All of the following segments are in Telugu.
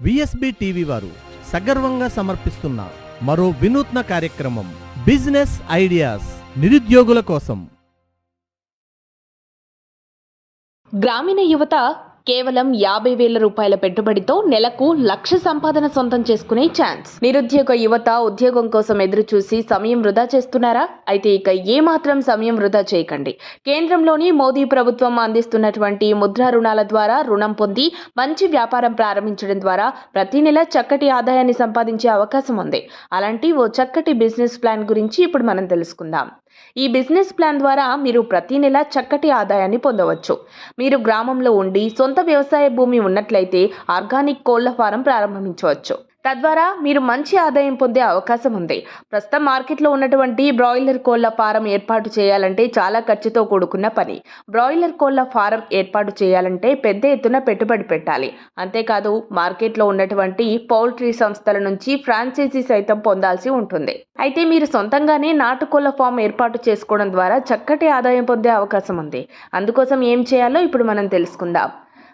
విఎస్బి టీవీ వారు సగర్వంగా సమర్పిస్తున్న మరో వినూత్న కార్యక్రమం బిజినెస్ ఐడియాస్ నిరుద్యోగుల కోసం. గ్రామీణ యువత కేవలం యాభై వేల రూపాయల పెట్టుబడితో నెలకు లక్ష సంపాదన సొంతం చేసుకునే ఛాన్స్. నిరుద్యోగ యువత ఉద్యోగం కోసం ఎదురు చూసి సమయం వృధా చేస్తున్నారా? అయితే ఇక ఏమాత్రం సమయం వృధా చేయకండి. కేంద్రంలోని మోదీ ప్రభుత్వం అందిస్తున్నటువంటి ముద్రా రుణాల ద్వారా రుణం పొంది మంచి వ్యాపారం ప్రారంభించడం ద్వారా ప్రతి నెల చక్కటి ఆదాయాన్ని సంపాదించే అవకాశం ఉంది. అలాంటి ఓ చక్కటి బిజినెస్ ప్లాన్ గురించి ఇప్పుడు మనం తెలుసుకుందాం. ఈ బిజినెస్ ప్లాన్ ద్వారా మీరు ప్రతి నెల చక్కటి ఆదాయాన్ని పొందవచ్చు. మీరు గ్రామంలో ఉండి సొంత వ్యవసాయ భూమి ఉన్నట్లయితే ఆర్గానిక్ కోళ్ళ ఫారం ప్రారంభించవచ్చు. తద్వారా మీరు మంచి ఆదాయం పొందే అవకాశం ఉంది. ప్రస్తుతం మార్కెట్లో ఉన్నటువంటి బ్రాయిలర్ కోళ్ళ ఫారం ఏర్పాటు చేయాలంటే చాలా ఖర్చుతో కూడుకున్న పని. బ్రాయిలర్ కోళ్ళ ఫారం ఏర్పాటు చేయాలంటే పెద్ద ఎత్తున పెట్టుబడి పెట్టాలి. అంతేకాదు మార్కెట్లో ఉన్నటువంటి పౌల్ట్రీ సంస్థల నుంచి ఫ్రాంచైజీ సైతం పొందాల్సి ఉంటుంది. అయితే మీరు సొంతంగానే నాటుకోళ్ళ ఫామ్ ఏర్పాటు చేసుకోవడం ద్వారా చక్కటి ఆదాయం పొందే అవకాశం ఉంది. అందుకోసం ఏం చేయాలో ఇప్పుడు మనం తెలుసుకుందాం.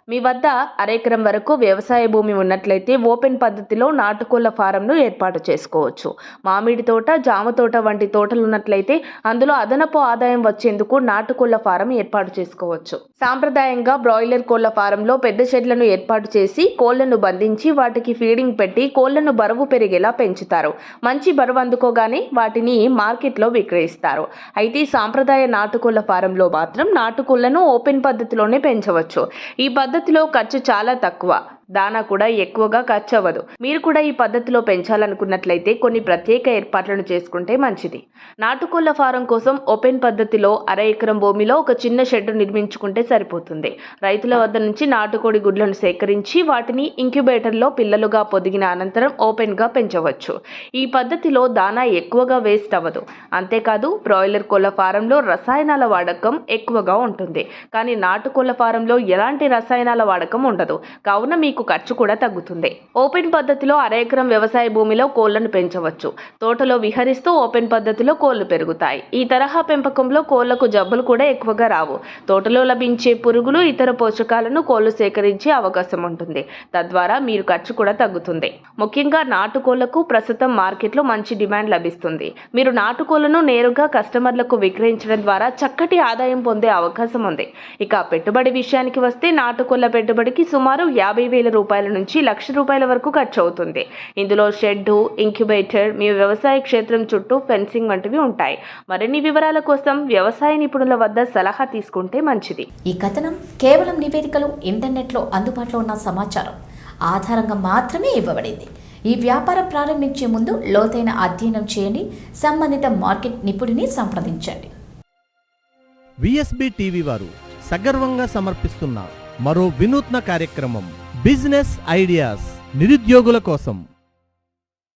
మీ వద్ద అరెకరం వరకు వ్యవసాయ భూమి ఉన్నట్లయితే ఓపెన్ పద్ధతిలో నాటుకోళ్ళ ఫారంను ఏర్పాటు చేసుకోవచ్చు. మామిడి తోట జామ తోట వంటి తోటలు ఉన్నట్లయితే అందులో అదనపు ఆదాయం వచ్చేందుకు నాటుకోళ్ళ ఫారం ఏర్పాటు చేసుకోవచ్చు. సాంప్రదాయంగా బ్రాయిలర్ కోళ్ళ ఫారంలో పెద్ద షెడ్లను ఏర్పాటు చేసి కోళ్ళను బంధించి వాటికి ఫీడింగ్ పెట్టి కోళ్ళను బరువు పెరిగేలా పెంచుతారు. మంచి బరువు అందుకోగానే వాటిని మార్కెట్లో విక్రయిస్తారు. అయితే సాంప్రదాయ నాటుకోళ్ళ ఫారంలో మాత్రం నాటుకోళ్ళను ఓపెన్ పద్ధతిలోనే పెంచవచ్చు. ఈ పద్ధతిలో ఖర్చు చాలా తక్కువ. దానా కూడా ఎక్కువగా ఖర్చు అవ్వదు మీరు కూడా ఈ పద్ధతిలో పెంచాలనుకున్నట్లయితే కొన్ని ప్రత్యేక ఏర్పాట్లను చేసుకుంటే మంచిది. నాటుకోళ్ళ ఫారం కోసం ఓపెన్ పద్ధతిలో అర ఎకరం భూమిలో ఒక చిన్న షెడ్ నిర్మించుకుంటే సరిపోతుంది. రైతుల వద్ద నుంచి నాటుకోడి గుడ్లను సేకరించి వాటిని ఇంక్యుబేటర్లో పిల్లలుగా పొదిగిన అనంతరం ఓపెన్గా పెంచవచ్చు. ఈ పద్ధతిలో దానా ఎక్కువగా వేస్ట్ అవ్వదు. అంతేకాదు బ్రాయిలర్ కోళ్ళ ఫారంలో రసాయనాల వాడకం ఎక్కువగా ఉంటుంది. కానీ నాటుకోళ్ళ ఫారంలో ఎలాంటి రసాయనాల వాడకం ఉండదు. కావున మీకు ఖర్చు కూడా తగ్గుతుంది. ఓపెన్ పద్ధతిలో అర ఎకరం వ్యవసాయ భూమిలో కోళ్ళను పెంచవచ్చు. తోటలో విహరిస్తూ ఓపెన్ పద్ధతిలో కోళ్ళు పెరుగుతాయి. ఈ తరహా పెంపకంలో కోళ్ళకు జబ్బులు కూడా ఎక్కువగా రావు. తోటలో లభించే పురుగులు ఇతర పోషకాలను కోళ్ళు సేకరించే అవకాశం ఉంటుంది. తద్వారా మీరు ఖర్చు కూడా తగ్గుతుంది. ముఖ్యంగా నాటుకోళ్ళకు ప్రస్తుతం మార్కెట్లో మంచి డిమాండ్ లభిస్తుంది. మీరు నాటుకోళ్ళను నేరుగా కస్టమర్లకు విక్రయించడం ద్వారా చక్కటి ఆదాయం పొందే అవకాశం ఉంది. ఇక పెట్టుబడి విషయానికి వస్తే నాటుకోళ్ళ పెట్టుబడికి సుమారు యాభై వేల రూపాయల నుంచి లక్ష రూపాయల వరకు ఖర్చు అవుతుంది. ఇందులో షెడ్డు ఇంక్యుబేటర్ మీ వ్యవసాయ క్షేత్రం చుట్టూ ఫెన్సింగ్ వంటివి ఉంటాయి. మరిన్ని వివరాల కోసం వ్యవసాయ నిపుణుల వద్ద సలహా తీసుకుంటే మంచిది. ఈ కథనం కేవలం నివేదికలు ఇంటర్నెట్లో అందుబాటులో ఉన్న సమాచారం. ఆధారంగా మాత్రమే ఇవ్వబడింది. ఈ వ్యాపారం ప్రారంభించే ముందు లోతైన అధ్యయనం చేయండి. సంబంధిత మార్కెట్ నిపుణుడిని సంప్రదించండి. విఎస్బి టీవీ వారు సగర్వంగా సమర్పిస్తున్న మరో వినూత్న కార్యక్రమం బిజినెస్ ఐడియాస్ నిరుద్యోగుల కోసం.